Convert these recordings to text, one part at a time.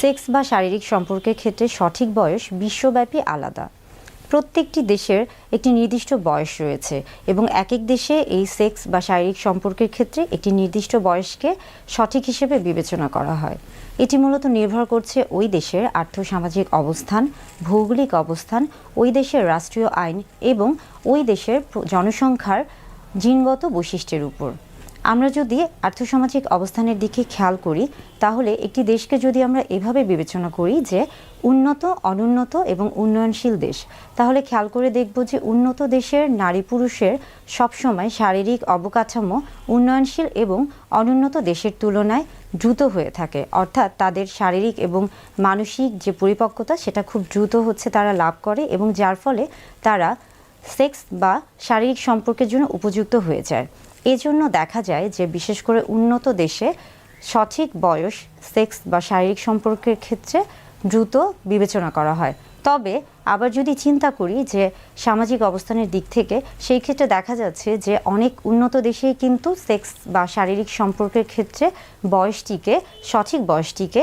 Sex বা শারীরিক সম্পর্কের ক্ষেত্রে সঠিক বয়স বিশ্বব্যাপী আলাদা। প্রত্যেকটি দেশের একটি নির্দিষ্ট বয়স রয়েছে এবং এক এক দেশে এই সেক্স বা শারীরিক সম্পর্কের ক্ষেত্রে একটি নির্দিষ্ট বয়সকে সঠিক হিসেবে বিবেচনা করা হয়। এটি মূলত নির্ভর করছে ওই দেশের আর্থসামাজিক অবস্থান, ভৌগোলিক অবস্থান, ওই দেশের রাষ্ট্রীয় আইন এবং ওই দেশের জনসংখ্যার জিনগত বৈশিষ্ট্যের উপর। আমরা যদি আর্থসামাজিক অবস্থানের দিকে খেয়াল করি, তাহলে একটি দেশকে যদি আমরা এভাবে বিবেচনা করি যে উন্নত, অনুন্নত এবং উন্নয়নশীল দেশ, তাহলে খেয়াল করে দেখব যে উন্নত দেশের নারী পুরুষের সবসময় শারীরিক অবকাঠামো উন্নয়নশীল এবং অনুন্নত দেশের তুলনায় দ্রুত হয়ে থাকে। অর্থাৎ তাদের শারীরিক এবং মানসিক যে পরিপক্কতা, সেটা খুব দ্রুত হচ্ছে তারা লাভ করে এবং যার ফলে তারা সেক্স বা শারীরিক সম্পর্কের জন্য উপযুক্ত হয়ে যায়। এজন্য দেখা যায় যে বিশেষ করে উন্নত দেশে সঠিক বয়স, সেক্স বা শারীরিক সম্পর্কের ক্ষেত্রে দ্রুত বিবেচনা করা হয়। তবে আবার যদি চিন্তা করি যে সামাজিক অবস্থানের দিক থেকে, সেই ক্ষেত্রে দেখা যাচ্ছে যে অনেক উন্নত দেশেই কিন্তু সেক্স বা শারীরিক সম্পর্কের ক্ষেত্রে বয়সটিকে, সঠিক বয়সটিকে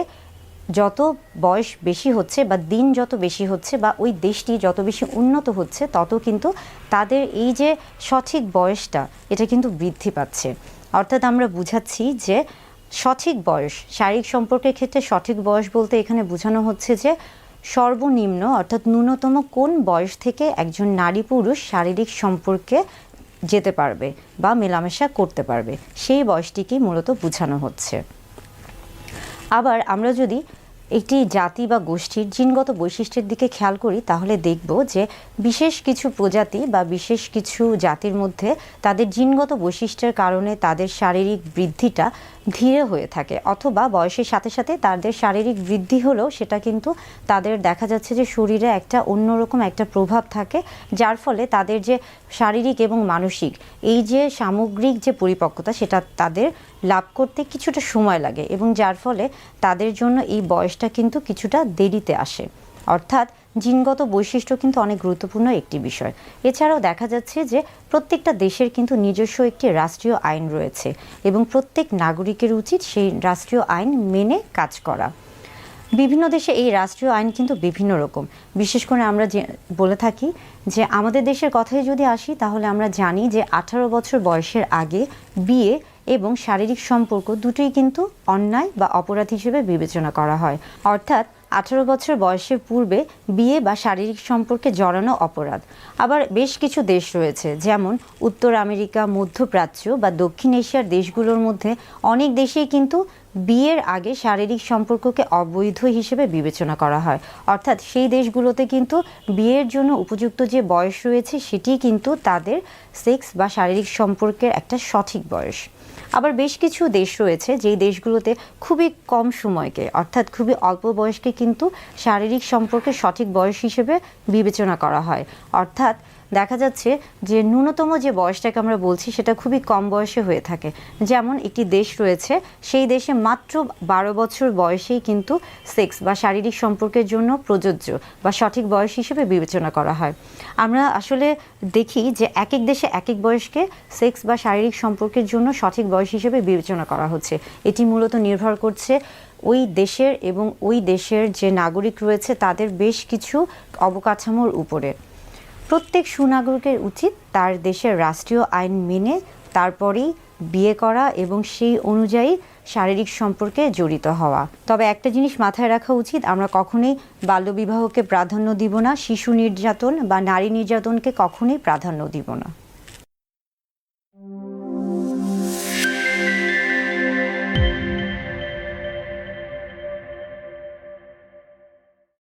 যত বয়স বেশি হচ্ছে বা দিন যত বেশি হচ্ছে বা ওই দেশটি যত বেশি উন্নত হচ্ছে, তত কিন্তু তাদের এই যে সঠিক বয়সটা, এটা কিন্তু বৃদ্ধি পাচ্ছে। অর্থাৎ আমরা বুঝাচ্ছি যে সঠিক বয়স, শারীরিক সম্পর্কের ক্ষেত্রে সঠিক বয়স বলতে এখানে বোঝানো হচ্ছে যে সর্বনিম্ন অর্থাৎ ন্যূনতম কোন বয়স থেকে একজন নারী পুরুষ শারীরিক সম্পর্কে যেতে পারবে বা মেলামেশা করতে পারবে, সেই বয়সটিকেই মূলত বোঝানো হচ্ছে। আবার আমরা যদি একটি জাতি বা গোষ্ঠীর জিনগত বৈশিষ্ট্যের দিকে খেয়াল করি, তাহলে দেখব যে বিশেষ কিছু প্রজাতি বা বিশেষ কিছু জাতির মধ্যে তাদের জিনগত বৈশিষ্ট্যের কারণে তাদের শারীরিক বৃদ্ধিটা ধীরে হয়ে থাকে, অথবা বয়সের সাথে সাথে তাদের শারীরিক বৃদ্ধি হলেও সেটা কিন্তু তাদের দেখা যাচ্ছে যে শরীরে একটা অন্যরকম একটা প্রভাব থাকে, যার ফলে তাদের যে শারীরিক এবং মানসিক এই যে সামগ্রিক যে পরিপক্কতা সেটা তাদের লাভ করতে কিছুটা সময় লাগে এবং যার ফলে তাদের জন্য এই বয়সটা কিন্তু কিছুটা দেরিতে আসে। অর্থাৎ জিনগত বৈশিষ্ট্য কিন্তু অনেক গুরুত্বপূর্ণ একটি বিষয়। এছাড়াও দেখা যাচ্ছে যে প্রত্যেকটা দেশের কিন্তু নিজস্ব একটি রাষ্ট্রীয় আইন রয়েছে এবং প্রত্যেক নাগরিকের উচিত সেই রাষ্ট্রীয় আইন মেনে কাজ করা। বিভিন্ন দেশে এই রাষ্ট্রীয় আইন কিন্তু বিভিন্ন রকম। বিশেষ করে আমরা যে বলে থাকি যে আমাদের দেশের কথায় যদি আসি, তাহলে আমরা জানি যে আঠারো বছর বয়সের আগে বিয়ে এবং শারীরিক সম্পর্ক দুটোই কিন্তু অন্যায় বা অপরাধ হিসেবে বিবেচনা করা হয়। অর্থাৎ আঠারো বছর বয়সের পূর্বে বিয়ে বা শারীরিক সম্পর্কে জড়ানো অপরাধ। আবার বেশ কিছু দেশ রয়েছে, যেমন উত্তর আমেরিকা, মধ্যপ্রাচ্য বা দক্ষিণ এশিয়ার দেশগুলোর মধ্যে অনেক দেশেই কিন্তু বিয়ের আগে শারীরিক সম্পর্ককে অবৈধ হিসেবে বিবেচনা করা হয়। অর্থাৎ সেই দেশগুলোতে কিন্তু বিয়ের জন্য উপযুক্ত যে বয়স রয়েছে, সেটি কিন্তু তাদের সেক্স বা শারীরিক সম্পর্কের একটা সঠিক বয়স। আবার বেশ কিছু দেশ রয়েছে, যেই দেশগুলোতে খুবই কম সময়কে, অর্থাৎ খুবই অল্প বয়সকে কিন্তু শারীরিক সম্পর্কে সঠিক বয়স হিসেবে বিবেচনা করা হয়। অর্থাৎ দেখা যাচ্ছে যে ন্যূনতম যে বয়সটাকে আমরা বলছি, সেটা খুবই কম বয়সে হয়ে থাকে। যেমন একটি দেশ রয়েছে, সেই দেশে মাত্র বারো বছর বয়সেই কিন্তু সেক্স বা শারীরিক সম্পর্কের জন্য প্রযোজ্য বা সঠিক বয়স হিসেবে বিবেচনা করা হয়। আমরা আসলে দেখি যে এক এক দেশে এক এক বয়সকে সেক্স বা শারীরিক সম্পর্কের জন্য সঠিক বয়স হিসেবে বিবেচনা করা হচ্ছে। এটি মূলত নির্ভর করছে ওই দেশের এবং ওই দেশের যে নাগরিক রয়েছে তাদের বেশ কিছু অবকাঠামোর উপরে। প্রত্যেক সুনাগরিকের উচিত তার দেশের রাষ্ট্রীয় আইন মেনে তারপরেই বিয়ে করা এবং সেই অনুযায়ী শারীরিক সম্পর্কে জড়িত হওয়া। তবে একটা জিনিস মাথায় রাখা উচিত, আমরা কখনোই বাল্যবিবাহকে প্রাধান্য দিব না, শিশু নির্যাতন বা নারী নির্যাতনকে কখনোই প্রাধান্য দিব না।